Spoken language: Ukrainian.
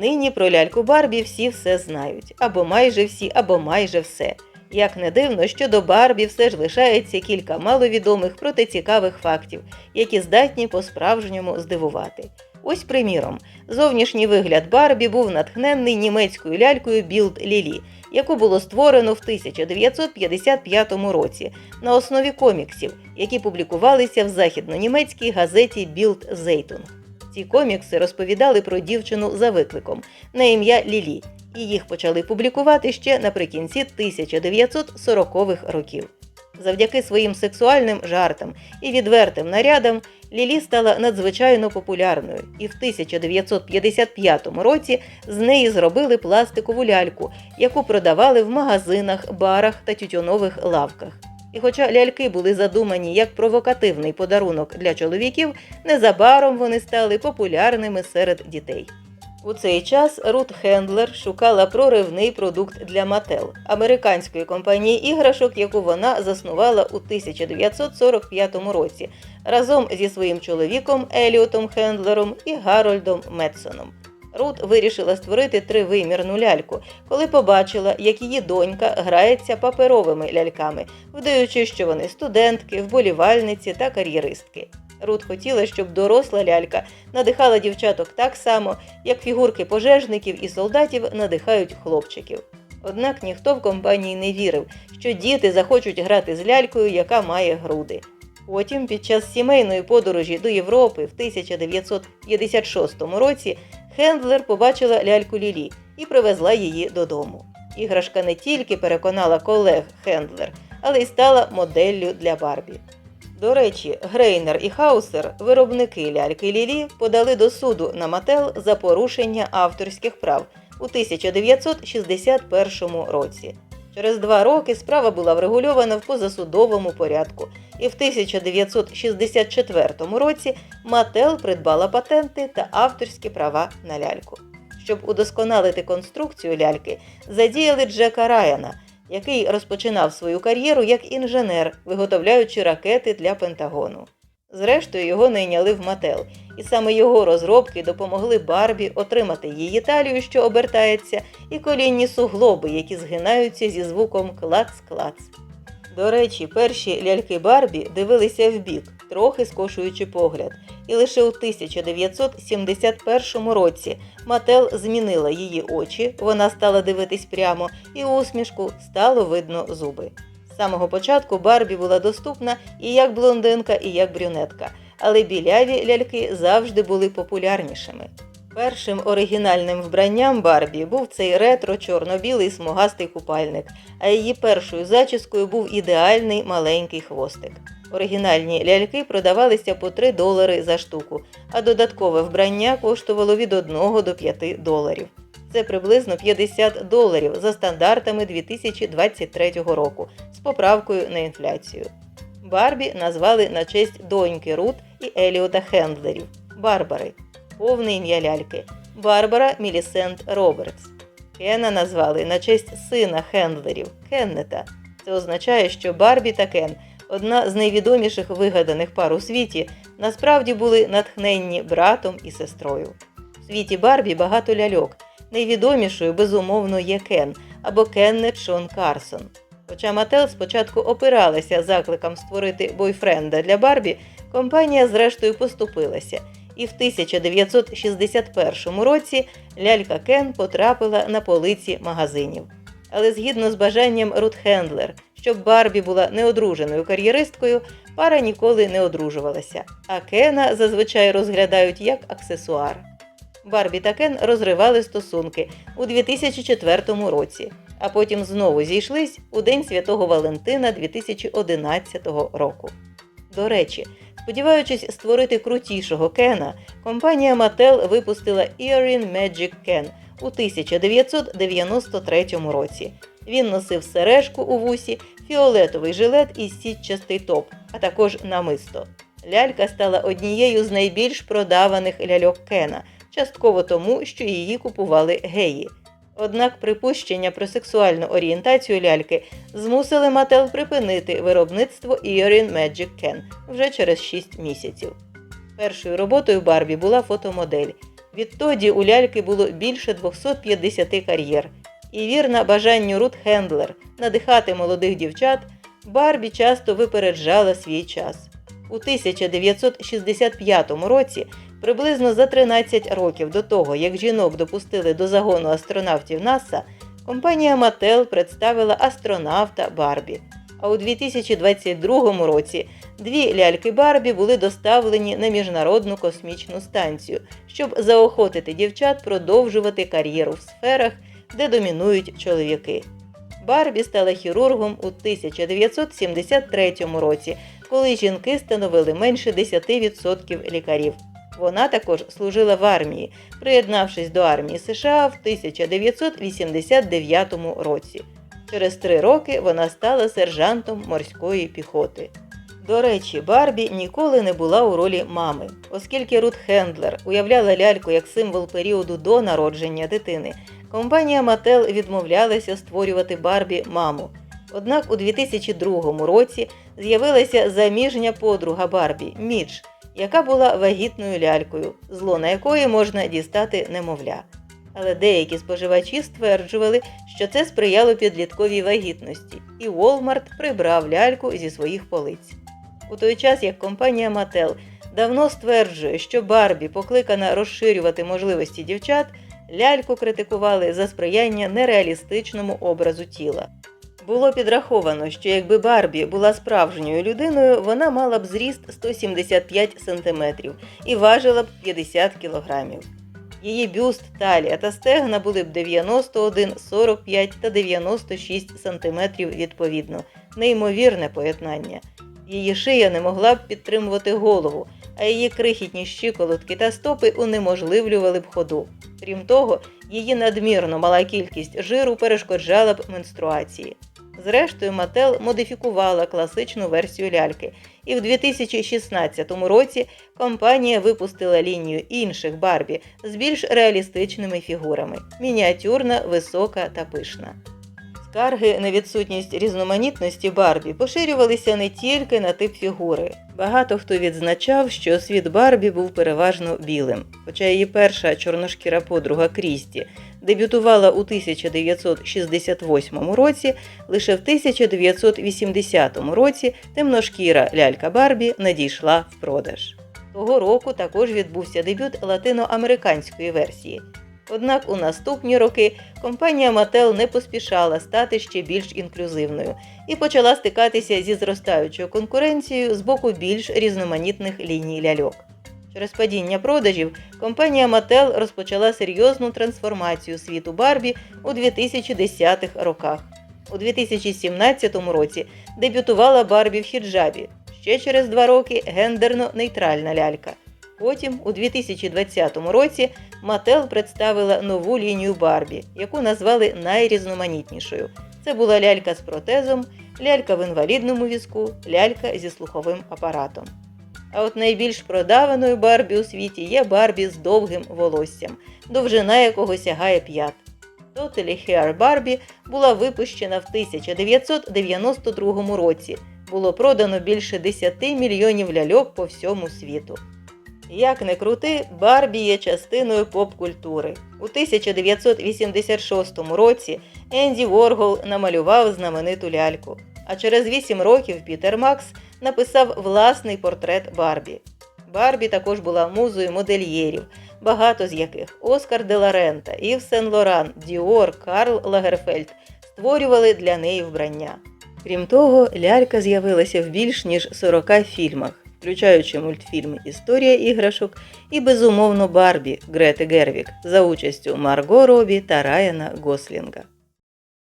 Нині про ляльку Барбі всі все знають, або майже всі, або майже все. Як не дивно, що до Барбі все ж лишається кілька маловідомих, проте цікавих фактів, які здатні по-справжньому здивувати. Ось, приміром, зовнішній вигляд Барбі був натхненний німецькою лялькою Білд Лілі, яку було створено в 1955 році на основі коміксів, які публікувалися в західнонімецькій газеті Білд Зейтунг. Ці комікси розповідали про дівчину за викликом на ім'я Лілі, і їх почали публікувати ще наприкінці 1940-х років. Завдяки своїм сексуальним жартам і відвертим нарядам Лілі стала надзвичайно популярною, і в 1955 році з неї зробили пластикову ляльку, яку продавали в магазинах, барах та тютюнових лавках. І хоча ляльки були задумані як провокативний подарунок для чоловіків, незабаром вони стали популярними серед дітей. У цей час Рут Хендлер шукала проривний продукт для Мател, американської компанії іграшок, яку вона заснувала у 1945 році разом зі своїм чоловіком Еліотом Хендлером і Гарольдом Метсоном. Рут вирішила створити тривимірну ляльку, коли побачила, як її донька грається паперовими ляльками, вдаючи, що вони студентки, вболівальниці та кар'єристки. Рут хотіла, щоб доросла лялька надихала дівчаток так само, як фігурки пожежників і солдатів надихають хлопчиків. Однак ніхто в компанії не вірив, що діти захочуть грати з лялькою, яка має груди. Потім, під час сімейної подорожі до Європи в 1956 році, Хендлер побачила ляльку Лілі і привезла її додому. Іграшка не тільки переконала колег Хендлер, але й стала моделлю для Барбі. До речі, Грейнер і Хаусер, виробники ляльки Лілі, подали до суду на Мател за порушення авторських прав у 1961 році. Через два роки справа була врегульована в позасудовому порядку, і в 1964 році Мател придбала патенти та авторські права на ляльку. Щоб удосконалити конструкцію ляльки, задіяли Джека Райана, який розпочинав свою кар'єру як інженер, виготовляючи ракети для Пентагону. Зрештою, його найняли в Мател, і саме його розробки допомогли Барбі отримати її талію, що обертається, і колінні суглоби, які згинаються зі звуком клац-клац. До речі, перші ляльки Барбі дивилися вбік, трохи скошуючи погляд, і лише у 1971 році Мател змінила її очі, вона стала дивитись прямо, і усмішку стало видно зуби. Самого початку Барбі була доступна і як блондинка, і як брюнетка, але біляві ляльки завжди були популярнішими. Першим оригінальним вбранням Барбі був цей ретро чорно-білий смугастий купальник, а її першою зачіскою був ідеальний маленький хвостик. Оригінальні ляльки продавалися по 3 долари за штуку, а додаткове вбрання коштувало від 1 до 5 доларів. Це приблизно 50 доларів за стандартами 2023 року з поправкою на інфляцію. Барбі назвали на честь доньки Рут і Еліота Хендлерів Барбари. Повне ім'я ляльки Барбара Мілісент Робертс. Кена назвали на честь сина Хендлерів Кеннета. Це означає, що Барбі та Кен, одна з найвідоміших вигаданих пар у світі, насправді були натхненні братом і сестрою. В світі Барбі багато ляльок. Найвідомішою, безумовно, є Кен або Кеннет Шон Карсон. Хоча Мател спочатку опиралася закликам створити бойфренда для Барбі, компанія зрештою поступилася, і в 1961 році лялька Кен потрапила на полиці магазинів. Але згідно з бажанням Рут Хендлер, щоб Барбі була неодруженою кар'єристкою, пара ніколи не одружувалася, а Кена зазвичай розглядають як аксесуар. Барбі та Кен розривали стосунки у 2004 році, а потім знову зійшлись у День Святого Валентина 2011 року. До речі, сподіваючись створити крутішого Кена, компанія Mattel випустила Earring Magic Ken у 1993 році. Він носив сережку у вусі, фіолетовий жилет і сітчастий топ, а також намисто. Лялька стала однією з найбільш продаваних ляльок Кена, частково тому, що її купували геї. Однак припущення про сексуальну орієнтацію ляльки змусили Мател припинити виробництво Earring Magic Ken вже через 6 місяців. Першою роботою Барбі була фотомодель. Відтоді у ляльки було більше 250 кар'єр. І вірна бажанню Рут Хендлер надихати молодих дівчат, Барбі часто випереджала свій час. У 1965 році, приблизно за 13 років до того, як жінок допустили до загону астронавтів НАСА, компанія Mattel представила астронавта Барбі. А у 2022 році дві ляльки Барбі були доставлені на міжнародну космічну станцію, щоб заохотити дівчат продовжувати кар'єру в сферах, де домінують чоловіки. Барбі стала хірургом у 1973 році, коли жінки становили менше 10% лікарів. Вона також служила в армії, приєднавшись до армії США в 1989 році. Через три роки вона стала сержантом морської піхоти. До речі, Барбі ніколи не була у ролі мами, оскільки Рут Хендлер уявляла ляльку як символ періоду до народження дитини. Компанія Mattel відмовлялася створювати Барбі маму. Однак у 2002 році з'явилася заміжня подруга Барбі Мідж, яка була вагітною лялькою, зло на якої можна дістати немовля. Але деякі споживачі стверджували, що це сприяло підлітковій вагітності, і Walmart прибрав ляльку зі своїх полиць. У той час як компанія Mattel давно стверджує, що Барбі покликана розширювати можливості дівчат, ляльку критикували за сприяння нереалістичному образу тіла. Було підраховано, що якби Барбі була справжньою людиною, вона мала б зріст 175 см і важила б 50 кг. Її бюст, талія та стегна були б 91, 45 та 96 см відповідно. Неймовірне поєднання. Її шия не могла б підтримувати голову, а її крихітні щиколотки та стопи унеможливлювали б ходу. Крім того, її надмірно мала кількість жиру перешкоджала б менструації. Зрештою, Мател модифікувала класичну версію ляльки, і в 2016 році компанія випустила лінію інших Барбі з більш реалістичними фігурами мініатюрна, висока та пишна. Скарги на відсутність різноманітності Барбі поширювалися не тільки на тип фігури. Багато хто відзначав, що світ Барбі був переважно білим, хоча її перша чорношкіра подруга Крісті дебютувала у 1968 році, лише в 1980 році темношкіра лялька Барбі надійшла в продаж. Того року також відбувся дебют латиноамериканської версії. Однак у наступні роки компанія Mattel не поспішала стати ще більш інклюзивною і почала стикатися зі зростаючою конкуренцією з боку більш різноманітних ліній ляльок. Через падіння продажів компанія Mattel розпочала серйозну трансформацію світу Барбі у 2010-х роках. У 2017 році дебютувала Барбі в хіджабі. Ще через два роки гендерно нейтральна лялька. Потім, у 2020 році, Mattel представила нову лінію Барбі, яку назвали найрізноманітнішою. Це була лялька з протезом, лялька в інвалідному візку, лялька зі слуховим апаратом. А от найбільш продаваною Барбі у світі є Барбі з довгим волоссям, довжина якого сягає п'ят. Totally Hair Barbie була випущена в 1992 році. Було продано більше 10 мільйонів ляльок по всьому світу. Як не крути, Барбі є частиною поп-культури. У 1986 році Енді Воргол намалював знамениту ляльку. А через 8 років Пітер Макс написав власний портрет Барбі. Барбі також була музою модельєрів, багато з яких Оскар де ла Рента, Ів Сен Лоран, Діор, Карл Лагерфельд створювали для неї вбрання. Крім того, лялька з'явилася в більш ніж 40 фільмах, включаючи мультфільми Історія іграшок і безумовно Барбі Грети Гервік за участю Марго Робі та Райана Гослінга.